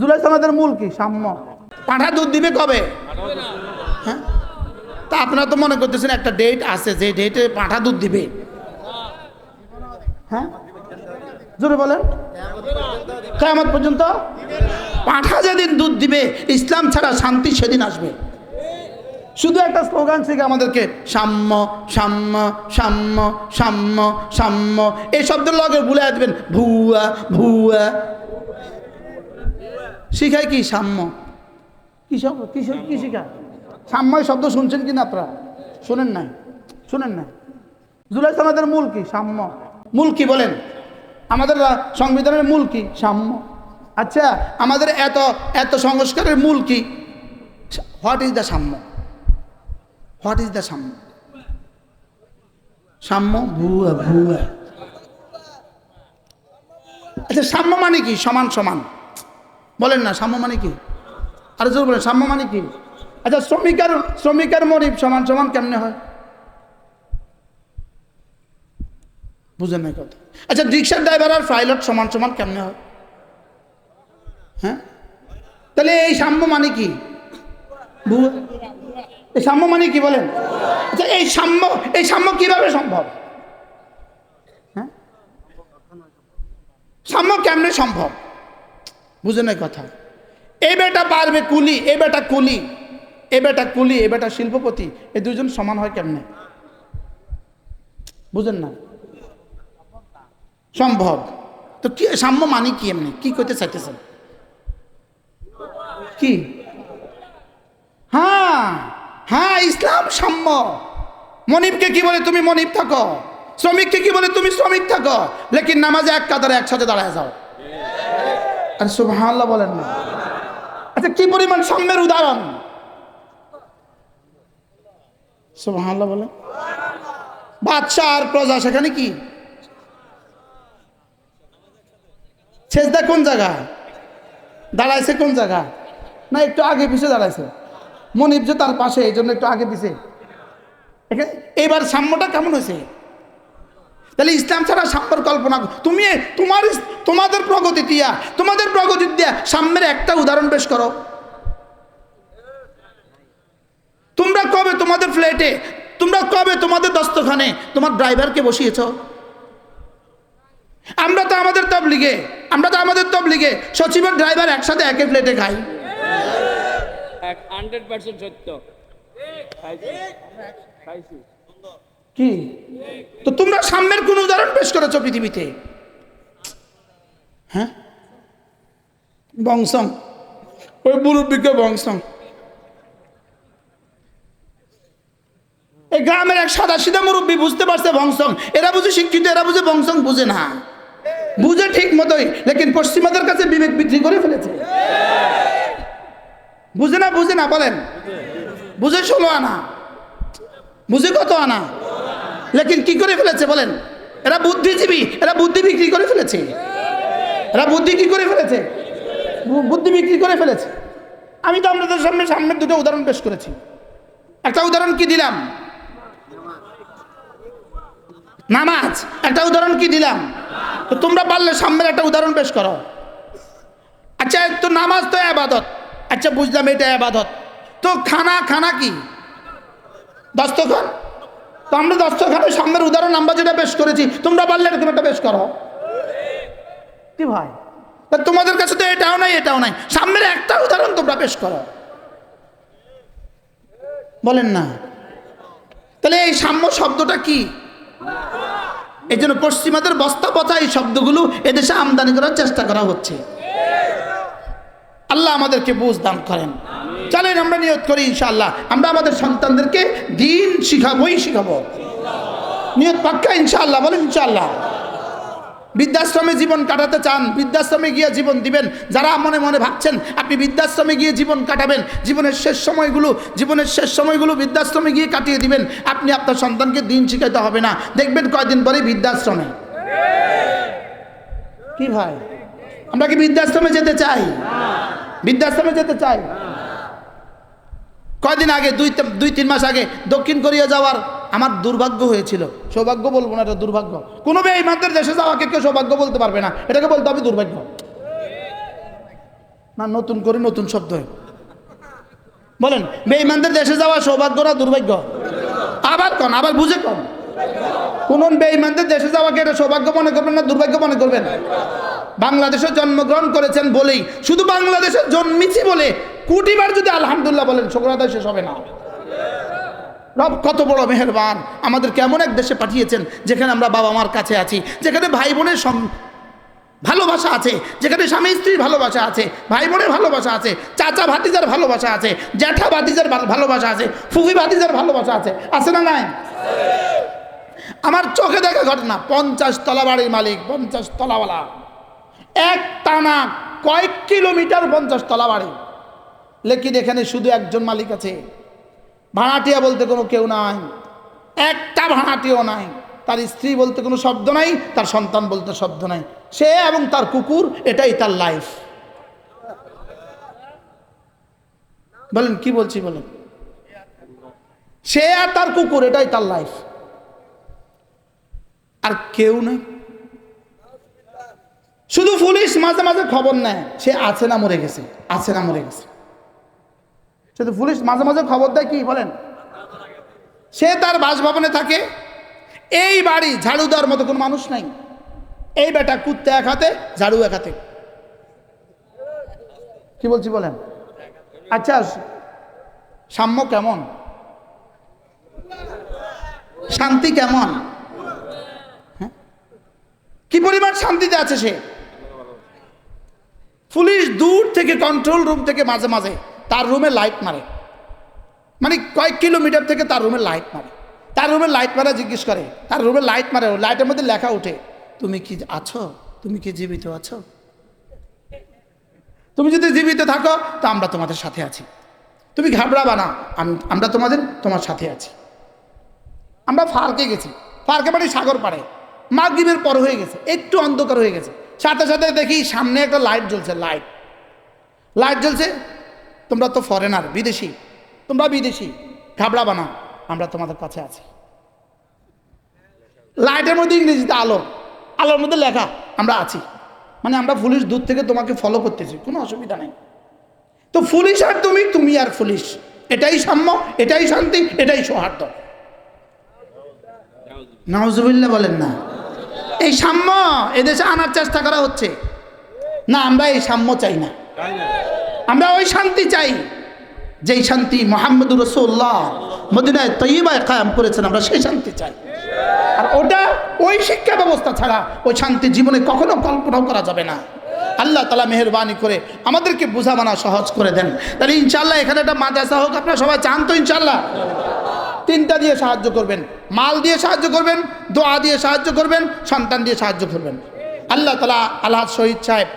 জুলাই মূল কি? সাম্য। পাঁঠা দুধ দিবে কবে? হ্যাঁ? তা আপনারা তো মনে করতেছেন একটা ডেট আছে যে ডেটে পাঁঠা দুধ দিবে। হ্যাঁ? জোরে বলেন। কেমন পর্যন্ত? পাঁঠা যেদিন দুধ দিবে ইসলাম ছাড়া শান্তি সেদিন আসবে। শুধু একটা স্লোগান শিখে আমাদেরকে সাম্য সাম্য সাম্য সাম্য সাম্য। এই শব্দের লগে ভুলে আসবেন ভুয়া ভুয়া। শিখায় কি সাম্য? কি কি শিখায়? সাম্য শব্দ শুনছেন কিনা আপনারা? শোনেন নাই। শোনেন নাই। জুলাই সমাজের মূল কি? সাম্য। মূল কি বলেন? আমাদের সংবিধানের মূল কি? সাম্য। আচ্ছা আমাদের এত এত সংস্কারের মূল কি? হোয়াট ইজ দ্য সাম্য? হোয়াট ইজ দ্য সাম্য? সাম্য? ভুয়া ভুয়া। আচ্ছা সাম্য মানে কি? সমান সমান। বলেন না, সাম্য মানে কি? আরে জোর বলেন, সাম্য মানে কি? আচ্ছা শ্রমিকের শ্রমিকের মরিব সমান সমান কেমনে হয়? বুঝেন না কথা। আচ্ছা রিক্সার ড্রাইভার আর পাইলট সমান সমান কেমনে হয়? হ্যাঁ? তাহলে এই সাম্য মানে কি? এই সাম্য মানে কি বলেন? আচ্ছা এই সাম্য এই সাম্য কীভাবে সম্ভব? হ্যাঁ? সাম্য কেমনে সম্ভব? বুঝে নাই কথা। এই বেটা পারবে কুলি, এ বেটা কুলি, এ বেটা কুলি, এ বেটা শিল্পপতি এই দুজন সমান হয় কেমনে? বুঝেন না? সম্ভব। তো কি, সাম্য মানি কি এমনি? কি করতে চাইতেছেন? কি? হ্যাঁ হ্যাঁ ইসলাম সাম্য। মনিবকে কি বলে তুমি মনিব থাকো? শ্রমিককে কি বলে তুমি শ্রমিক থাকো? লেকিন নামাজে এক কাতারে একসাথে দাঁড়ায় যাও। আর সুবহানাল্লাহ বলেন না। আচ্ছা কি পরিমাণ সাম্যের উদাহরণ? সুবহানাল্লাহ বলেন। বাদশাহ আর প্রজা, সেখানে কি? শেষদা কোন জায়গা? দাঁড়াইছে কোন জায়গা? না, একটু আগে পিছিয়ে দাঁড়াইছে। মনিব যে তার পাশে, এই জন্য একটু আগে পিছিয়ে এবার সাম্যটা কেমন হয়েছে? তাহলে ইসলাম ছাড়া সাম্যর কল্পনা তুমি তোমার তোমাদের প্রগতি দিয়া, তোমাদের প্রগতি দিয়া সাম্যের একটা উদাহরণ পেশ করো। তোমরা কবে তোমাদের ফ্ল্যাটে, তোমরা কবে তোমাদের দস্তখানে তোমার ড্রাইভারকে বসিয়েছ? আমরা তো আমাদের তব তবলিগে, আমরা তো আমাদের তব তবলিগে সচিবের ড্রাইভার একসাথে একে ফ্ল্যাটে খাই। হান্ড্রেড পার্সেন্ট সত্য। খাইছি। খাইছি। কি? তো তোমরা সাম্যের কোন উদাহরণ পেশ করেছ পৃথিবীতে? হ্যাঁ? বংশম। ওই মুরব্বীকে বংশম। এই গ্রামের এক সাদা সিধা মুরব্বী বুঝতে পারছে বংশং এরা বুঝে শিক্ষিত, এরা বুঝে বংশং বুঝে না। বুঝে ঠিক মতোই, লেকিন পশ্চিমাদের কাছে বিবেক বিক্রি করে ফেলেছে। বুঝে না বুঝে না, বলেন। বুঝে ষোলো আনা। বুঝে কত আনা? লেকিন কি করে ফেলেছে বলেন? এরা বুদ্ধিজীবী, এরা বুদ্ধি বিক্রি করে ফেলেছে। এরা বুদ্ধি কি করে ফেলেছে? বুদ্ধি বিক্রি করে ফেলেছে। আমি তো আপনাদের সামনে সামনের দুটো উদাহরণ পেশ করেছি। একটা উদাহরণ কি দিলাম? নামাজ। একটা উদাহরণ কি দিলাম? তো তোমরা পারলে সামনের একটা উদাহরণ পেশ করো। আচ্ছা তো নামাজ তো আবাদত। আচ্ছা বুঝলাম এটা আবাদত। তো খানা খানা কি? দস্তখান? তো আমরা দস্তখানের সামনের উদাহরণ আমরা যেটা পেশ করেছি তোমরা পারলে এরকম একটা পেশ করো। কি ভাই? তা তোমাদের কাছে তো এটাও নাই এটাও নাই। সামনের একটা উদাহরণ তোমরা পেশ করো। বলেন না। তাহলে এই সাম্য শব্দটা কি? এই জন্য পশ্চিমাদের বস্তা পচা এই শব্দগুলো এদেশে আমদানি করার চেষ্টা করা হচ্ছে। আল্লাহ আমাদেরকে বুঝ দান করেন। চলেন, আমরা নিয়ত করি ইনশাআল্লাহ। আমরা আমাদের সন্তানদেরকে দিন শিখাবোই শিখাবো। নিয়ত পাক্কা ইনশাআল্লাহ, বলেন ইনশাআল্লাহ। বৃদ্ধাশ্রমে জীবন কাটাতে চান, বৃদ্ধাশ্রমে গিয়ে জীবন দিবেন। যারা মনে মনে ভাবছেন, আপনি বৃদ্ধাশ্রমে গিয়ে জীবন কাটাবেন, জীবনের শেষ সময়গুলো, জীবনের শেষ সময়গুলো বৃদ্ধাশ্রমে গিয়ে কাটিয়ে দিবেন, আপনি আপনার সন্তানকে দিন শিখাইতে হবে না। দেখবেন কয়দিন পরে বৃদ্ধাশ্রমে। কি ভাই? আমরা কি বৃদ্ধাশ্রমে যেতে চাই? বৃদ্ধাশ্রমে যেতে চাই? কয়দিন আগে, দুই দুই তিন মাস আগে দক্ষিণ কোরিয়া যাওয়ার আমার দুর্ভাগ্য হয়েছিল। সৌভাগ্য বলব না, এটা দুর্ভাগ্য। কোনো বেঈমানদের দেশে যাওয়াকে কেউ সৌভাগ্য বলতে পারবে না। এটাকে বলতে হবে দুর্ভাগ্য। না, নতুন করে নতুন শব্দ বলেন বেঈমানদের দেশে যাওয়া সৌভাগ্য না দুর্ভাগ্য? আবার কন, আবার বুঝে কন। কোন বেঈমানদের দেশে যাওয়াকে এটা সৌভাগ্য মনে করবেন না, দুর্ভাগ্য মনে করবেন? বাংলাদেশে জন্মগ্রহণ করেছেন বলেই। শুধু বাংলাদেশে জন্মিছি বলে কোটিবার যদি আলহামদুলিল্লাহ বলেন শুক্রাদায় শেষ হবে না। রব কত বড় মেহেরবান। আমাদের কেমন এক দেশে পাঠিয়েছেন, যেখানে আমরা বাবা মার কাছে আছি, যেখানে ভাই বোনের ভালোবাসা আছে, যেখানে স্বামী স্ত্রীর ভালোবাসা আছে ভাই বোনের ভালোবাসা আছে, চাচা ভাতিজার ভালোবাসা আছে, জ্যাঠা ভাতিজার ভাল- ভালোবাসা আছে, ফুফি ভাতিজার ভালোবাসা আছে। আছে না নাই? আমার চোখে দেখা ঘটনা পঞ্চাশ তলা বাড়ির মালিক, পঞ্চাশ তলাওয়ালা। এক টানা কয়েক কিলোমিটার পঞ্চাশ তলা বাড়ি। লেকিন এখানে শুধু একজন মালিক আছে। ভাড়াটিয়া বলতে কোনো কেউ নাই। একটা ভাড়াটিও নাই। তার স্ত্রী বলতে কোনো শব্দ নাই, তার সন্তান বলতে শব্দ নাই। সে এবং তার কুকুর, এটাই তার লাইফ বলেন, কি বলছি বলেন? সে আর তার কুকুর, এটাই তার লাইফ আর কেউ নেই। শুধু পুলিশ মাঝে মাঝে খবর নেয়, সে আছে না মরে গেছে, আছে না মরে গেছে। শুধু পুলিশ মাঝে মাঝে খবর দেয় কি বলেন? সে তার বাসভবনে থাকে। এই বাড়ি ঝাড়ু দেওয়ার মতো কোনো মানুষ নাই। এই বেটা কুত্তে এক হাতে, ঝাড়ু এক হাতে। কি বলছি বলেন? আচ্ছা সাম্য কেমন? শান্তি কেমন? হ্যাঁ? কি পরিমাণ শান্তিতে আছে সে? পুলিশ দূর থেকে কন্ট্রোল রুম থেকে মাঝে মাঝে তার রুমে লাইট মারে। মানে কয়েক কিলোমিটার থেকে তার রুমে লাইট মারে। তার রুমে লাইট মারা জিজ্ঞেস করে, তার রুমে লাইট মারে লাইটের মধ্যে লেখা ওঠে, তুমি কি আছো? তুমি কি জীবিত আছো? তুমি যদি জীবিত থাকো, তো আমরা তোমাদের সাথে আছি। তুমি ঘাবড়াবা না আমরা তোমাদের তোমার সাথে আছি। আমরা ফার্কে গেছি। ফার্কে মানে সাগর পাড়ে। মাগরিবের পর হয়ে গেছে, একটু অন্ধকার হয়ে গেছে। সাথে সাথে দেখি সামনে একটা লাইট জ্বলছে লাইট লাইট জ্বলছে তোমরা তো ফরেনার বিদেশি। তোমরা বিদেশি, ঘাবড়াবা না, আমরা তোমাদের কাছে আছি। লাইটের মধ্যে ইংরেজিতে আলো, আলোর মধ্যে লেখা, আমরা আছি। মানে আমরা পুলিশ দূর থেকে তোমাকে ফলো করতেছি, কোনো অসুবিধা নেই। তো পুলিশ আর তুমি তুমি আর পুলিশ এটাই সাম্য, এটাই শান্তি, এটাই সৌহার্দ্য। নওয়াজুবিল্লাহ বলেন না। এই সাম্য, এদেশে আনার চেষ্টা করা হচ্ছে। না, আমরা এই সাম্য চাই না। আমরা ওই শান্তি চাই। যেই শান্তি মোহাম্মদ রসুল্লাহ মদিনায় তৈবায় কায়াম করেছেন, আমরা সেই শান্তি চাই। আর ওটা ওই শিক্ষা ব্যবস্থা ছাড়া ওই শান্তি জীবনে কখনো কল্পনাও করা যাবে না। আল্লাহ তালা মেহরবানি করে আমাদেরকে বোঝা মানা সহজ করে দেন। তাহলে ইনশাল্লাহ এখানে একটা মাদ্রাসা হোক, আপনারা সবাই চান তো ইনশাল্লাহ তিনটা দিয়ে সাহায্য করবেন, মাল দিয়ে সাহায্য করবেন, দোয়া দিয়ে সাহায্য করবেন, সন্তান দিয়ে সাহায্য করবেন। আল্লাহ তালা আল্লাহ শহীদ সাহেব